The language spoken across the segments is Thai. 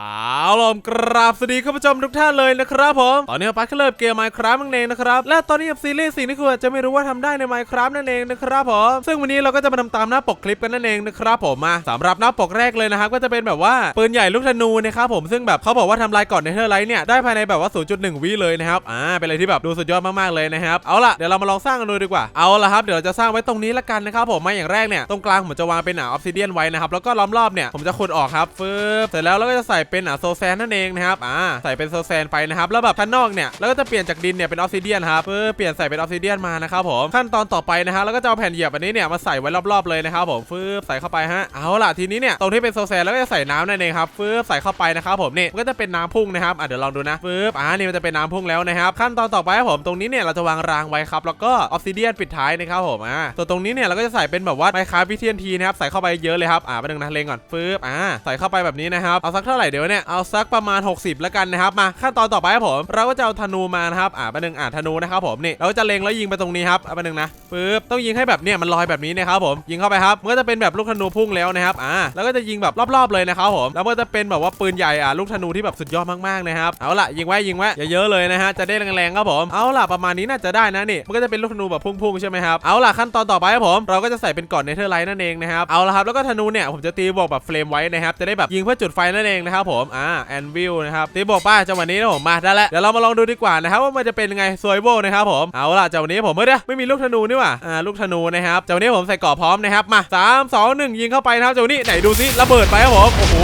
เอาล่ะผมกราบสวัสดีคุณผู้ชมทุกท่านเลยนะครับผมตอนนี้ปัดก็เริ่มเกม Minecraft นั่นเองนะครับและตอนนี้กับซีรีส์สิ่งที่คุณอจะไม่รู้ว่าทำได้ใน Minecraft นั่นเองนะครับผมซึ่งวันนี้เราก็จะมาทำตามหน้าปกคลิปกันนั่นเองนะครับผมมาสำหรับหน้าปกแรกเลยนะครับก็จะเป็นแบบว่าปืนใหญ่ลูกธนูนะครับผมซึ่งแบบเขาบอกว่าทำลายก่อนในเทอร์ไลท์เนี่ยได้ภายในแบบว่า 0.1 วิเลยนะครับอ่าเป็นอะไรที่แบบดูสุดยอดมากๆเลยนะครับเอาล่ะเดี๋ยวเรามาลองสร้างกันดูดีกว่าเอาล่ะครับเดี๋ยวเราจะสร้างไว้ตรงนี้ละกันนะครับผมมาอย่างแรกเนี่ยตรงกลางผมจะวางเป็นหนาออฟซิเดียนไว้นะครับแล้วก็ล้อมรอบเนี่ยผมจะขุดออกครับฟึบเสร็จแล้วเราก็จะใส่เป็นหนาโซแซนนั่นเองนะครับอ่าใส่เป็นโซแซนไปนะครับแล้วแบบข้างนอกเนี่ยเราก็จะเปลี่ยนจากดินเนี่ยเป็นออฟซิเดียนครับฟึบเปลี่ยนใส่เป็นออฟซิเดียนมานะครับผมขั้นตอนต่อไปนะฮะแล้วก็จะเอาแผ่นเหยียบอันนี้เนี่ยมาใส่ไว้รอบๆเลยนะครับผมฟึบใส่เข้าไปฮะเอาล่ะทีนี้เนี่ยตรงที่เป็นโซแซนแล้วก็จะใส่น้ำนั่นเองครับฟึบใส่เข้าไปนะครับผมนี่มันก็จะเป็นน้ำพุ่งนะครับอะเดี๋ยวลองดูนะฟึบอ่านี่มันจะเป็นน้ำพุ่งแล้วนะครับขั้นตอนต่อไปครับผมตรงนี้เนี่ยเราจะวางรางไว้ครับแล้วก็ออฟซิเดียนปิดท้ายนะครับผมอ่าส่วนตรงนี้เนี่ยเราก็จะใส่เป็นแบบว่าไมค์คราฟวิเทียนทีนะครับใส่เข้าไปเยอะเลยครับอ่าไปหนึ่งนะเลงก่อนฟึบอ่าใส่เข้าไปแบบนี้นะครับเอาสักเท่าไหร่เดี๋ยวเนี่ยเอาสักประมาณ 60 แล้วกันนะครับมาขั้นตอนต่อไปครับผม เราก็จะเอาธนูมานะครับอ่าไปหนึ่งอ่าธนูนะครับผมนี่เราก็จะเล็งแล้วยิงไปตรงนี้ครับเอาไปหนึ่งนะฟึบต้องยิงให้แบบเนี่ยมันลอยแบบนี้นะครับผมยิงเข้าไปครับมันก็จะเป็นแบบลูกธนูพุ่งแล้วนะครับอ่าแล้วก็จะยิงแบบรอบๆเลยนะครับผมแล้วมันก็จะเป็นแบบว่าปืนใหญ่อ่าลูกธนูที่แบบสุดยอดมากๆนะครับเอาล่ะยิงไว้ยิงไว้เยอะๆเลยนะฮะจะได้แรงๆครับผมเอาล่ะประมาณนี้น่าจะได้นะนี่มันก็จะเป็นลูกธนูแบบพุ่งๆใช่ไหมครับเอาล่ะขั้นตอนต่อไปครับผมเราก็จะใส่เป็นก่อนเนเธอร์ไลท์นั่นเองนะครับเอาล่ะครับแล้วก็ธนูเนี่ยผมจะตีบวกแบบเฟรมไว้นะครับจะได้แบบยิงเพื่อจุดไฟนั่นเองนะครับผมอ่าแอนวิลนะครับตีบวกป้าจังหวะนี้นะผมมาได้แล้วเดี๋ยวเรามาลองดูดีกว่านะครับว่ามันจะเป็นยังไงสวยโบนะครับผมเอาล่ะจังหวะนี้ผมเฮ้ยเดียไม่มีลูกธนูนี่หว่าอ่าลูกธนูนะครับจังหวะนี้ผมใส่ก่อพร้อมนะครับมาสามสองหนึ่งยิงเข้าไปนะครับจังหวะนี้ไหนดูซิระเบิดไปครับผมโอ้โห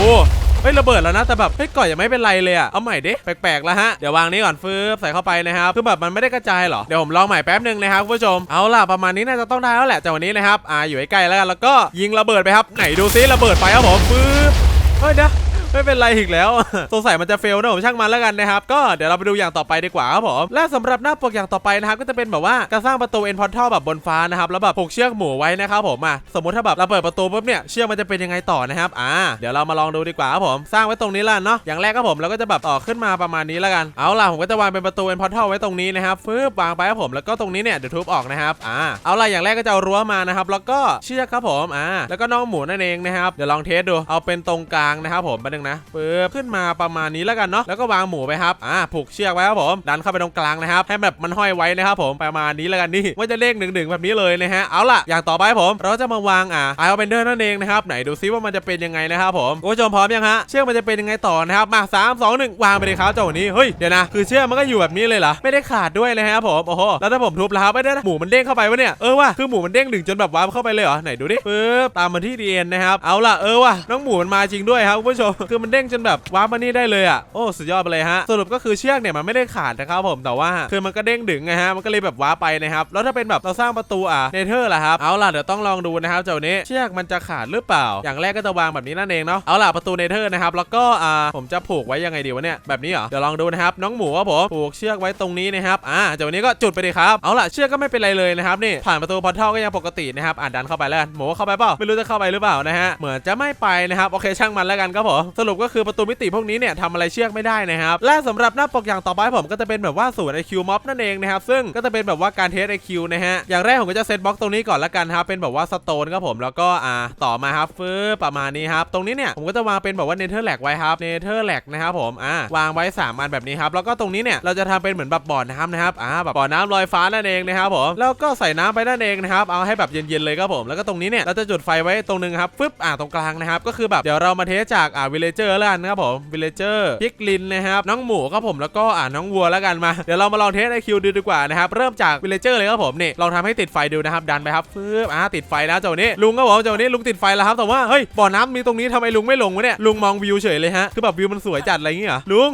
เฮ้ยระเบิดแล้วนะแต่แบบเฮ้ยก่อนยังไม่เป็นไรเลยอะเอาใหม่ดิแปลกๆแล้วฮะเดี๋ยววางนี้ก่อนฟืบใส่เข้าไปนะครับคือแบบมันไม่ได้กระจายหรอเดี๋ยวผมลองใหม่แป๊บหนึ่งนะครับคุณผู้ชมเอาล่ะประมาณนี้น่าจะต้องได้แล้วแหละจากวันนี้นะครับอ่าอยู่ใกล้ๆแล้วกันแล้วก็ยิงระเบิดไปครับไหนดูซิระเบิดไปครับผมฟืบเฮ้ยเดี๋ยว ไม่เป็นไรอีกแล้ว สงสัยมันจะเฟลนะผมช่างมันแล้วกันนะครับ ก็เดี๋ยวเราไปดูอย่างต่อไปดีกว่าครับผม และสำหรับหน้าปกอย่างต่อไปนะครับ ก็จะเป็นแบบว่าการสร้างประตูเอ็นพอร์ทัลแบบบนฟ้านะครับ แล้วแบบผูกเชือกหมูไว้นะครับผมอะสมมติถ้าแบบเราเปิดประตูปุ๊บเนี่ย เชือกมันจะเป็นยังไงต่อนะครับ อ่า เดี๋ยวเรามาลองดูดีกว่าครับผม สร้างไว้ตรงนี้ละเนาะ อย่างแรกครับผมเราก็จะแบบต่อขึ้นมาประมาณนี้แล้วกัน เอาล่ะผมก็จะวางเป็นประตูเอ็นพอร์ทัลไว้ตรงนี้นะครับฟึบวางไปครับผม แล้วก็ตรงนี้เนี่ยเดี๋ยวทุบออกนะครับ อ่า เอาล่ะอย่างแรกก็จะเอารั้วมานะครับ แล้วก็เชือกครับผม อ่า แล้วก็น้องหมูนั่นเองนะครับ เดี๋ยวลองเทสดู เอาเป็นตรงกลางนะครับผมแป๊บนึงนะฟึบขึ้นมาประมาณนี้แล้วกันเนาะแล้วก็วางหมูไปครับอ่าผูกเชือกไว้ครับผมดันเข้าไปตรงกลางนะครับให้แบบมันห้อยไว้นะครับผมประมาณนี้แล้วกันนี่ว่าจะเลขหนึ่งหนึ่งแบบนี้เลยนะฮะเอาล่ะอย่างต่อไปผม เราจะมาวางอ่าไอเอาเบนเดอร์นั่นเองนะครับไหนดูซิว่ามันจะเป็นยังไงนะครับผมคุณผู้ชมพร้อมยังฮะเชือกมันจะเป็นยังไงต่อนะครับมาสามสองหนึ่งวางไปเลยครับเจ้าวันนี้เฮ้ยเดี๋ยวนะคือเชือกมันก็อยู่แบบนี้เลยเหรอไม่ได้ขาดด้วยเลยครับผมโอ้โหแล้วถ้าผมทุบแล้วครับไม่ได้หมูมันเด้งเข้าไปวะเนี่ยเออว่ะคือหมูมันเด้งดึงจนแบบวาร์ปเข้าไปเลยเหรอไหนดูดิปึ๊บตามมาที่ดีเอ็นนะครับเอาล่ะเออว่ะน้องหมูมันมาจริงด้วยครับคุณผู้ชมคือมันเด้งจนแบบว้ามานี่ได้เลยอะโอ้สุดยอดไปเลยฮะสรุปก็คือเชือกเนี่ยมันไม่ได้ขาดนะครับผมแต่ว่าคือมันก็เด้งดึงไงฮะมันก็เลยแบบว้าไปนะครับแล้วถ้าเป็นแบบเราสร้างประตูอะเนเธอร์ล่ะครับเอาล่ะเดี๋ยวต้องลองดูนะครับเจ้านี้เชือกมันจะขาดหรือเปล่า อย่างแรกก็จะวางแบบนี้นั่นเองเนาะเอาล่ะประตูเนเธอร์นะครับแล้วก็อ่าผมจะผูกไว้ยังไงดีวะเนี่ยแบบนี้เหรอเดี๋ยวลองดูนะครับน้องหมูครับผมผูกเชือกไว้ตรงนี้นะครับอ่าเจ้านี้ก็จุดไปเลยครับเอาล่ะเชือกก็ไม่เป็นไรเลยนะครับนี่ผ่านประตูพอร์ทัลก็ยังปกตินะครับอ่าดันเข้าไปแล้วหมูเข้าไปเปล่าไม่รู้จะเข้าไปหรือเปล่านะฮะเหมือนจะไม่ไปนะครับโอเคช่างมันแล้วกันครับผมสรุปก็คือประตูมิติพวกนี้เนี่ยทำอะไรเชือกไม่ได้นะครับและสำหรับหน้าปกอย่างต่อไปผมก็จะเป็นแบบว่าศูนย์ IQ Mob นั่นเองนะครับซึ่งก็จะเป็นแบบว่าการเทส IQ นะฮะอย่างแรกผมก็จะเซตบล็อกตรงนี้ก่อนละกันครับเป็นแบบว่าสโตนครับผมแล้วก็อ่าต่อมาครับฟืบประมาณนี้ครับตรงนี้เนี่ยผมก็จะวางเป็นแบบว่าเนเธอร์แลกไว้ครับเนเธอร์แลกนะครับผมอ่าวางไว้ 3 อันแบบนี้ครับแล้วก็ตรงนี้เนี่ยเราจะทำเป็นเหมือนแบบบ่อน้ำนะครับอ่าแบบบ่อน้ำลอยฟ้านั่นเองนะครับผมแล้วก็ใส่น้ำไปนั่นเองนะครับเอาให้แบบเย็นๆเลยครับผมแล้วก็ตรงนี้เนี่ยเราจะจุดไฟไว้ตรงนึงครับฟึบอ่าตรงกลางนะครับก็คือแบบเดี๋ยวเรามาเทสจากอ่าวิลเลเจอร์แล้วกันครับผมวิลเลเจอร์พิกลินนะครับน้องหมูครับผมแล้วก็อ่าน้องวัวแล้วกันมาเดี๋ยวเรามาลองเทสไอคิวดูดีกว่านะครับเริ่มจากวิลเลเจอร์เลยครับผมนี่ลองทำให้ติดไฟดูนะครับดันไปครับฟึบอ่าติดไฟแล้วเจ้านี้ลุงครับผมเจ้านี้ลุงติดไฟแล้วครับแต่ว่าเฮ้ยบ่อน้ำมีตรงนี้ทำไมลุงไม่ลงวะเนี่ยลุงมองวิวเฉยเลยฮะคือแบบวิวมันสวยจัดอะไรอย่างเงี้ยลุง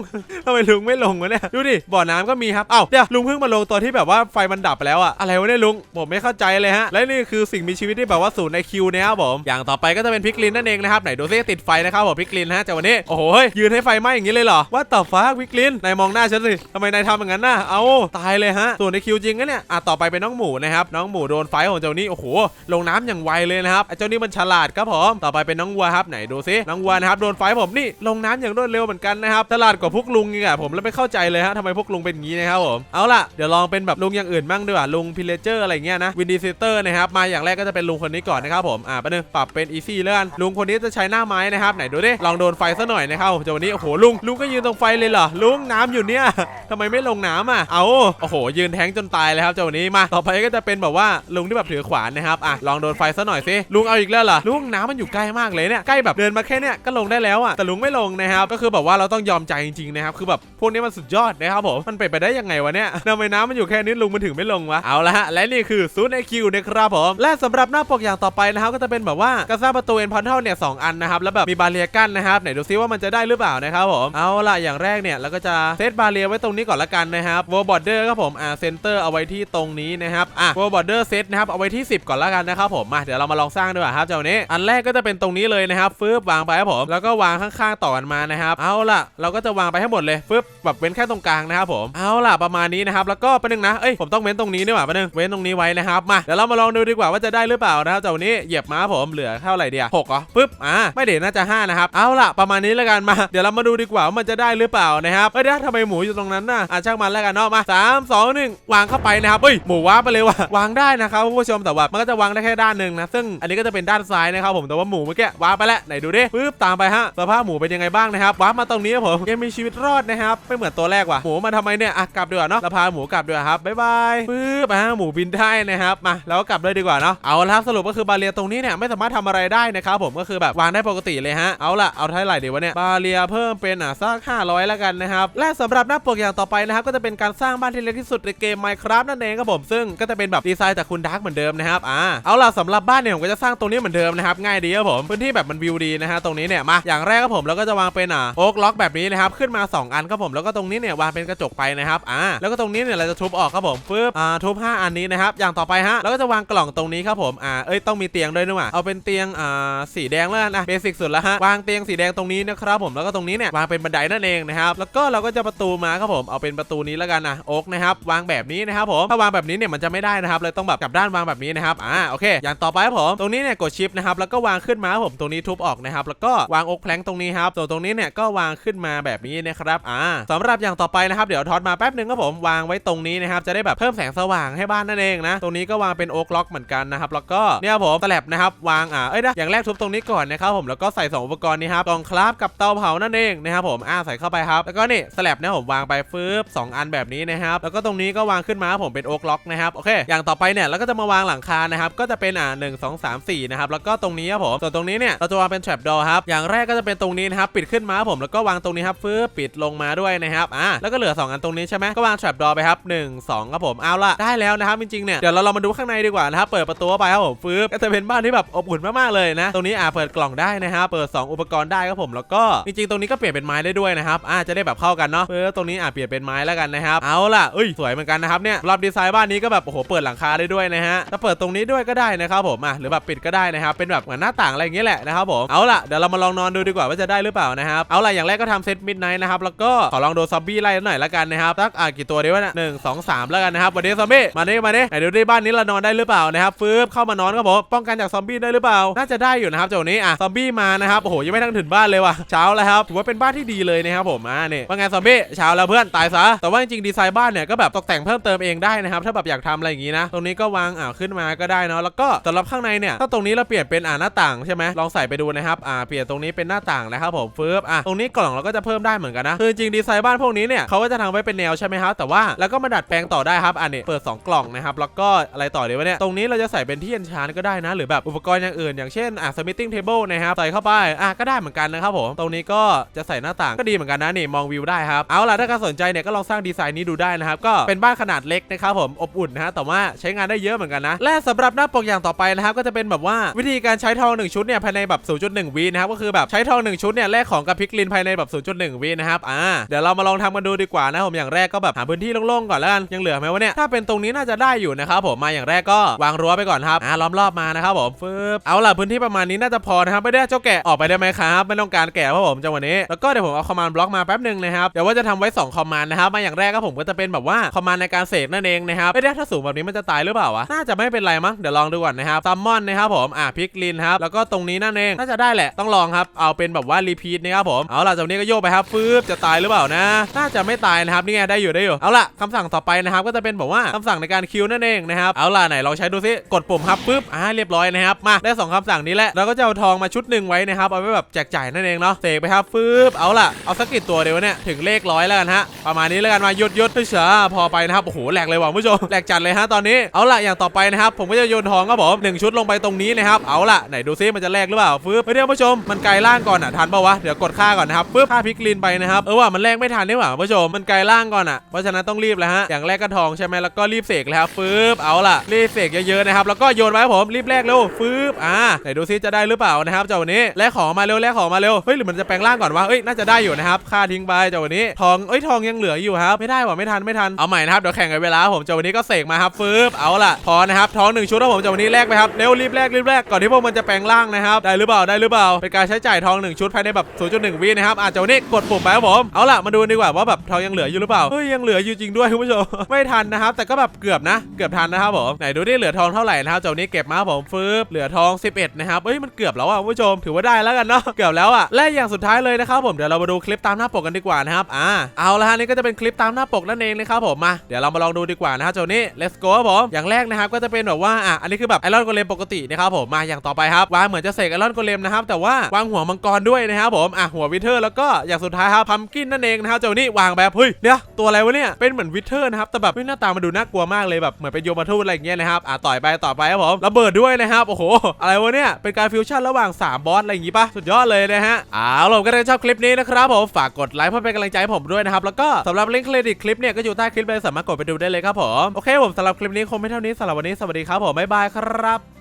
ทำไมลุงไม่ลงวะเนี่ยดูดิบ่อน้ำก็มีครับเอ้าเดี๋ยวลุงเพิ่งมาลงตอนที่แบบว่าไฟมันดับไปแล้วอะอะไรวะเนี่ยลุงผมไม่เข้าใจเลยฮะและนี่คือสิ่งมีชีวิตที่แบบว่าศูนย์ในคิวนะครับผมอย่างต่อไปก็จะเป็นพิกลินนั่นเองนะครับไหนดูซิติดไฟนะครับผมพิกลินฮะจากวันนี้โอ้โหเฮ้ยยืนให้ไฟไหม้อย่างนี้เลยเหรอว่าต่อฟ้าพิกลินนายมองหน้าฉันสิทำไมนายทำอย่างนั้นน่ะเอาตายเลยฮะส่วนในคิวจริงก็เนี่ยอะต่อไปเป็นน้องหมูนะครับน้องหมูโดนไฟของเจ้านี้โอ้โหลงน้ำอย่างไวเลยนะครับไอ้เจ้านี่มันฉลาดครับผมต่อไปเป็นน้องวัวครับไหนดูซิน้องวัวนะครับโดนไฟผมนี่ลงน้ำอย่างรวดเร็วเหมือนกันนะครับฉลาดกว่าพวกลุงอีกอะผมแล้วไม่เข้าใจเลยฮะทำไมพวกลุงเป็นงี้นะครับผมเอาล่ะเดี๋ยวลองเป็นแบบลุงอย่างอื่นบ้างดีกว่าลุงพิเลเจอร์อะไรเงี้ยนะวินดีซิเตอร์นะครับมาอย่างแรกก็จะเป็นลุงคนนี้ก่อนนะครับผมอ่าประเด็นงปรับเป็นอีซี่แล้วกันลุงคนนี้จะใช้หน้าไม้นะครับไหนดูดิลองดูนนไฟซะหน่อยนะครับผมจะวันนี้โอ้โหลุงลุงก็ยืนตรงไฟเลยเหรอลุงน้ำอยู่เนี่ยทำไมไม่ลงน้ำอะเอาโอ้โห ยืนแทงจนตายเลยครับเจ้าวันนี้มาต่อไปก็จะเป็นแบบว่าลุงที่แบบถือขวานนะครับอะลองโดนไฟซะหน่อยสิลุงเอาอีกแล้วเหรอลุงน้ำมันอยู่ใกล้มากเลยเนี่ยใกล้แบบเดินมาแค่เนี้ยก็ลงได้แล้วอะแต่ลุงไม่ลงนะครับก็คือแบบว่าเราต้องยอมใจจริงๆนะครับคือแบบพวกนี้มันสุดยอดนะครับผมมันเป็นไปได้ยังไงวะเนี่ยทำไมน้ำมันอยู่แค่นี้ลุงมันถึงไม่ลงวะเอาละฮะและนี่คือซูนไอคิวนะครับผมและสำหรับหน้าปกอย่างต่อไปนะครับก็จะเป็นแบบว่ากระซ่าประตูเอ็นพอนเทลเนี่ยสองอันนะครับแล้วแบบมีบาเรียกั้นนะครับไหนดูซิว่ามันจะได้หรือเปล่านะครับผมเอาละอย่างแรกเนี่ยเราก็จะเซตบาเรียไว้ตรงนี้ก่อนละกันนะครับวอลบอร์เดอร์ครับผมอ่าเซนเตอร์เอาไว้ที่ตรงนี้นะครับอะวอลบอร์เดอร์เซตนะครับเอาไว้ที่ 10 ก่อนละกันนะครับผมมาเดี๋ยวเรามาลองสร้างดีกว่าครับเจ้านี้อันแรกก็จะเป็นตรงนี้เลยนะครับฟึบวางไปครับผมแล้วก็วางข้างๆต่อกันมานะครับเอาล่ะเราก็จะวางไปให้หมดเลยฟึบแบบเว้นแค่ตรงกลางนะครับผมเอาล่ะประมาณนี้นะครับแล้วก็ประเด็นงนะเอ้ยผมต้องเว้นตรงนี้ดีกว่าประเด็นงเว้นตรงนี้ไว้นะครับมาเดี๋ยวเรามาลองดูดีกว่าว่าจะได้หรือเปล่านะครับเจ้านี้เหยียบม้าผมเหลือเท่าไหร่เดียวหกเหรอปึ๊บอ่าไม่เด็น่าจะห้านะครับเอาล่ะประมาณนี้แล้วกันมา เดี๋ยวเรามาดูดีกว่าว่ามันจะได้หรือเปล่านะครับเอ้ยเดี๋ยวทำไมหมูอยู่ตรงนั้นน่ะอะช่างมันแล้วกันเนาะมาสามสองหนึ่งวางเข้าไปนะครับเฮ้ยหมูว้าไปเลยว่ะวางได้นะครับคุณผู้ชมแต่ว่ามันก็จะวางได้แค่ด้านหนึ่งนะซึ่งอันนี้ก็จะเป็นด้านซ้ายนะครับผมแต่ว่าหมูเมื่อกี้ว้าไปแล้วไหนดูดิปึ๊บตามไปฮะสภาพหมูเป็นยังไงบ้างนะครับว้ามาตรงนี้ครับผมยังมีชีวิตรอดนะครับไม่เหมือนตัวแรกว่ะหมูมาทำไมเนี่ยอะกลับดีกว่าเนาะเราพาหมูกลับดีกว่าครับบ๊ายบายปึ๊บอะหมูบินได้นะครับมาแล้วกลับเลยดีกว่าเนาะเอาละสรุปก็คือบาเรียตรงนี้เนี่ยไม่สามารถทำอะไรได้นะครับผมก็คือแบบวางได้ปกติเลยฮะเอาละเอาเท่าไหร่ดีวะเนี่ยบาเรียเพิ่มเป็นอะสัก500 แล้วกันนะครับและสำหรับหน้าปกอย่างต่อไปนะครับก็จะเป็นการสร้างบ้านที่เล็กที่สุดในเกม Minecraft นั่นเองครับผมซึ่งก็จะเป็นแบบดีไซน์จากคุณดาร์กเหมือนเดิมนะครับอ่าเอาล่ะสำหรับบ้านเนี่ยผมก็จะสร้างตรงนี้เหมือนเดิมนะครับง่ายดีครับผมพื้นที่แบบมันวิวดีนะฮะตรงนี้เนี่ยมาอย่างแรกครับผมเราก็จะวางเป็นอะโอ๊กล็อกแบบนี้นะครับขึ้นมา 2 อันครับผมแล้วก็ตรงนี้เนี่ยวางเป็นกระจกไปนะครับอ่าแล้วก็ตรงนี้เนี่ยเราจะทุบออกครับผมปึ๊บอ่าทุบ5อันนี้นะครับอย่างต่อไปฮะเราก็จะวางกล่องตรงนี้ครับผมอ่าเอ้ยต้องมีเตียงด้วยนี่หว่าเอาเป็นเตียงอ่าสีแดงแล้วนะเบสิกสุดแล้วฮะวางเตียงสีแดงตรงนี้นะครับผมแล้วก็ตรงนี้เนี่ยวางเป็นบันไดนั่นเองนะครับแล้วก็เราก็จะประตูมาครับผมเอาเป็นประตูนี้แล้วกันนะโอ๊กนะครับวางแบบนี้นะครับผมถ้าวางแบบนี้เนี่ยมันจะไม่ได้นะครับเลยต้องแบบกลับด้านวางแบบนี้นะครับอ่าโอเค อย่างต่อไปครับผมตรงนี้เนี่ยกดชิปนะครับแล้วก็วางขึ้นมาครับผมตรงนี้ทุบออกนะครับแล้วก็วางโอ๊กแพลงตรงนี้ครับส่วนตรงนี้เนี่ยก็วางขึ้นมาแบบนี้นะครับอ่าสำหรับอย่างต่อไปนะครับเดี๋ยวทอดมาแป๊บหนึ่งครับผมวางไว้ตรงนี้นะครับจะได้แบบเพิ่มแสงสว่างให้บ้านนั่นเองนะตรงนี้ก็วางเป็นโอ๊กล็อกเหมือนกันนะครับแล้วก็เนี่ยผมสแลบนะครับวางอ่าเอ้ยนะอย่างแรกทุบตรงนี้ก่อนนะครับผมแล้วก็ใส่สองอุปกรณ์นี้ครับกล่องคราฟกับเตาเผานั่นเองนะครับผมอ่าใส่เข้าไปครับ แล้วก็นี่สแลบเนี่ยผมวางไปฟึบสองอันแบบนี้นะครับ แล้วก็ตรงนี้ก็วางขึ้นมาผมเป็นโอ๊กล็อกนะครับ โอเค อย่างต่อไปเนี่ยเราก็จะมาวางหลังคานะครับ ก็จะเป็นอ่าหนึ่งสองสามสี่นะครับ แล้วก็ตรงนี้ครับผม ส่วนตรงนี้เนี่ยเราจะวางเป็น trap door ครับ อย่างแรกก็จะเป็นตรงนี้นะครับปิดขึ้นมาผมแล้วก็วางตรงนี้ครับฟึบปิดลงมาด้วยนะครับ อ่า แล้วก็เหลือสองอันตรงนี้ใช่ไหมก็วาง trap door ไปครับหนึ่งสองครับผม เอาละได้แล้วนะครับจริงๆเนี่ยเดี๋ยวเราลองมาดูข้างในดีกว่านะครับเปิดประตูไปครับผมฟึบก็จะเป็นบ้านที่แบบอบอุ่นมากๆเลยนะ ตรงนี้อ่าเปิดกล่องได้นะครับเปิด 2 อุปกรณ์ได้ครับผมแล้วก็จริงๆตรงนี้ก็เปลี่ยนเป็นไม้ได้ด้วยนะครับอ่าจะได้แบบเข้ากันเนาะเออตรงนี้อ่าเปลี่ยนเป็นไม้แล้วกันนะครับเอาล่ะเอ้ยสวยเหมือนกันนะครับเนี่ยรอบดีไซน์บ้านนี้ก็แบบโอ้โหเปิดหลังคาได้ด้วยนะฮะถ้าเปิดตรงนี้ด้วยก็ได้นะครับผมอะหรือแบบปิดก็ได้นะครับเป็นแบบเหมือนหน้าต่างอะไรอย่างเงี้ยแหละนะครับผมเอาล่ะเดี๋ยวเรามาลองนอนดูดีกว่าว่าจะได้หรือเปล่านะครับเอาล่ะอย่างแรกก็ทำเซตมิดไนท์นะครับแล้วก็ขอลองโดนซอมบี้ไล่หน่อยละกันนะครับสักอ่ากี่ตัวดีวะเนี่ยหนึ่งสองสามแล้วกันนะครับวันนี้ซอมบี้มาดิมาดิไหนดูดิบ้านนี้เรานอนได้หรือเปล่านะครับฟึบเข้ามานอนครับผมป้องกันจากซอมบี้ได้หรือเปล่าน่าจะได้อยู่นะครับเจ้านี้อะซอมบี้มานะครับโอ้โหยังไม่ทั้งถึงบ้านเลยว่ะเช้าแล้วครับถือว่าเป็นบ้านที่ดีเลยนะครับผมอ่าเนี่ยว่าไงซอมบี้เช้าแล้วเพื่อนตายซะแต่ว่าจริงๆดีไซน์บ้านเนี่ยก็แบบตกแต่งเพิ่มเติมเองได้นะครับถ้าแบบอยากทำอะไรอย่างงี้นะ ตรงนี้ก็วางอ่าขึ้นมาก็ได้เนาะแล้วก็สำหรับข้างในเนี่ยถ้าตรงนี้เราเปลี่ยนเป็นอ่าหน้าต่างใช่ไหมลองใส่ไปดูนะครับอ่าเปลี่ยนตรงนี้เป็นหน้าต่างนะครับผมฟึบอะตรงนี้กล่องเราก็จะเพิ่มได้เหมือนกันนะคือจริงดีไซน์บ้านพวกนี้เนี่ยเขาก็จะทำไว้เป็นแนวใช่ไหมครับแต่ว่าแล้วก็มาดัดแปลงต่อได้ครับอันนี้เปิด 2 กล่องนะครับแล้วก็อะไรต่อเดี๋ยวเนี่ยตรงนี้เราจะใส่เป็นที่เอนชานก็ได้นะ หรือแบบอุปกรณ์อย่างอื่นอย่างเช่นอะ smitting table นะครับใส่เข้าไปอะก็ได้เหมือนกันนะครับผม ตรงนี้ก็จะใส่หน้าต่างก็ดีเหมือนกันนะนี่มองวิวได้ครับ เอาล่ะถ้าใครสนใจเนี่ยก็ลองสร้างดีไซน์นี้ดูได้นะครับ ก็เป็นบ้านขนาดเล็กนะครับผม อบอุ่นนะฮะ แต่ว่าใช้งานได้เยอะเหมือนกันนะ และสำหรับหน้าปกอย่างต่อไปนะครับ ก็จะเป็นแบบว่าวิธีการใช้ทอง 1 ชุดเนี่ยภายในแบบ 0.1วินะครับ ก็คือแบบใช้ทอง 1 ชุดเนี่ยแลกของกับพิกลินภายในแบบ 0.1วินะครับ อ่า เดี๋ยวเรามาลองทำกันดูดีกว่านะผม อย่างแรกก็แบบหาพื้นที่โล่งๆก่อนแล้วกัน ยังเหลือไหมวะเนี่ย ถ้าเป็นตรงนี้น่าจะได้อยู่นะครับผม มาอย่างแรกก็วางรั้วไปก่อนครับ อ่าล้อมรอบมานะครับผมฟึบเอาล่ะพื้นที่ประมาณนี้น่าจะพอนะครับไม่ได้เจ้าแกะออกไปได้ไหมครับไม่ต้องการแกะครับผมจังหวะนี้แล้วก็เดี๋ยวผมเอาคอมมานด์บล็อกมาแป๊บหนึ่งนะครับเดี๋ยวว่าจะทำไว้2คอมมานด์นะครับมาอย่างแรกก็ผมก็จะเป็นแบบว่าคอมมานด์ในการเสกนั่นเองนะครับไม่ได้ถ้าสูงแบบนี้มันจะตายหรือเปล่าวะน่าจะไม่เป็นไรมั้งเดี๋ยวลองดูก่อนนะครับซัมมอนนะครับผมอะพิกลินครับแล้วก็ตรงนี้นั่นเองน่าจะได้แหละต้องลองครับเอาเป็นแบบว่ารีพีทนะครับผมเอาล่ะจากนี้ก็โยกไปครับฟึบจะตายหรือเปล่านะน่าจะไม่ตายนะครับนี่ไงได้อยู่ได้อยู่เอาล่ะคำสั่งต่อไปนะครับก็จะเป็นแบบว่าคำสั่งในการคิวนั่นเองนะครับเอาล่ะไหนลองใช้ดูซิกดปุ่มครับปึ๊บอ่าเรียบร้อยนะครับมาได้สองคำสั่งนี้แหละเราก็จะเอาทองมาชุดหนึ่งไว้นะครับเอาไว้แบบแจกจจ่ายนั่นเองเนาะเสกไปครับฟืบเอาล่ะเอาสักกี่ตัวเดียวเนี่ยถึงเลขร้อยแล้วกันฮะประมาณนี้แล้วกันมาหยุดหยุดเฉยพอไปนะครับโอ้โหแหลกเลยว่ะผู้ชมแหลกจัดเลยฮะตอนนี้เอาล่ะอย่างต่อไปนะครับผมก็จะโยนทองครับผมหนึ่งชุดลงไปตรงนี้นะครับเอาล่ะไหนดูซิมันจะแลกหรือเปล่าฟืบไปเดี๋ยวผู้ชมมันไกลล่างก่อนอะทันปะวะเดี๋ยวกดค่าก่อนนะครับฟืบค่าพลิกลินไปนะครับเออว่ามันแลกไม่ทันนี่หว่าผู้ชมมันไกลล่างก่อนอะเพราะฉะนั้นต้องรีบแล้วฮะอย่างแรกก็ทองใช่ไหมแล้วก็รีบเสกเลยครับฟืบเอาล่ะรีบเสกเยอะๆนะครับแล้วก็โยนไว้ครับผมรีบแลกเร็วฟืบอ่าไหนดูซิจะได้หรือเปล่านะครับเจ้าวันนี้แลกของมาเร็วแลกของอกมาเร็ว เฮ้ยหรือมันจะแปลงร่างก่อนวะเอ้ยน่าจะได้อยู่นะครับค่าทิ้งไปจ้าวันนี้ทองเอ้ยทองยังเหลืออยู่ครับ ไม่ได้ว่ะไม่ทันไม่ทันเอาใหม่นะครับเดี๋ยวแข่งกันเวลาผมจ้าวันนี้ก็เสกมาครับฟืบเอาล่ะทอนะครับทองหนึ่งชุดครับผมจ้าวันนี้แลกไปครับเร็วรีบแลกรีบแลกก่อนที่พวกมันจะแปลงร่างนะครับได้หรือเปล่าได้หรือเปล่าเป็นการใช้จ่ายทองหนึ่งชุดภายในแบบ0.1วินะครับอาจจะวันนี้กดปุ่มไปครับผมเอาล่ะมาดูดีกว่าว่าแบบทองยังเหลืออยู่หรือเปล่าเฮ้ยยังเหลืออยู่จริงด้วยคุณผู้ชมไม่ทันนะครับ แต่ก็แบบเกือบนะ เกือบทันนะครับผมไหนดูดิเหลือทองเท่าไหร่นะครับเจ้านี้เก็บมาผมฟืบเหลือทอง 11 นะครับเอ้ยมันเกือบแล้วอะคุณผู้ชมถือว่าได้แล้วกันเนาะเกือบแล้วอะและอย่างสุดท้ายเลยนะครับผมเดี๋ยวเรามาดูคลิปตามหน้าปกกันดีกว่านะครับอ่าเอาละฮะนี่ก็จะเป็นคลิปตามหน้าปกนั่นเองนะครับผมมาเดี๋ยวเรามาลองดูดีกว่านะครับเจ้านี้ let's go ครับผมอย่างแรกนะครับก็จะเป็นแบบว่าอะอันนี้คือแบบไอรอนโกเลมปกตินะครับผมมาอย่างต่อไปครับวางเหมือนจะเสกไอรอนโกเลมนะครับแต่ว่าวางหัวมังกรด้วยนะครับผมอะหัววิเทอร์แล้วก็อย่างสุดท้ายครับพัมกินนั่นเองนะครับเจ้านี้วางแบบเฮ้ยเดี๋ยวตัวอะไรวะเนี่ยเป็นเหมือนวิเทอร์นะครับแต่แบบหน้าตามันดูน่ากลัวมากเลยแบบเหมือนเป็นโยมทูตอะไรอย่างเงี้ยนะครับอะต่อยไปต่อไปครับผมระเบิดด้วยนะครับโอ้โหอะไรวะเนี่ยเป็นการฟิวชั่นระหว่างสามบอสอะไรอย่างงี้ปะสุดยอดเลยนะฮะเอาล่ะผมก็ได้ชอบคลิปนี้นะครับผมฝากกดไลค์เพื่อเป็นกำลังใจให้ผมด้วยนะครับแล้วก็สำหรับลิงก์เครดิตคลิปเนี่ยก็อยู่ใต้คลิปเลยสามารถกดไปดูได้เลยครับผมโอเคผมสำหรับคลิปนี้คงไม่เท่านี้สำหรับวันนี้สวัสดีครับผมบ๊ายบายครับ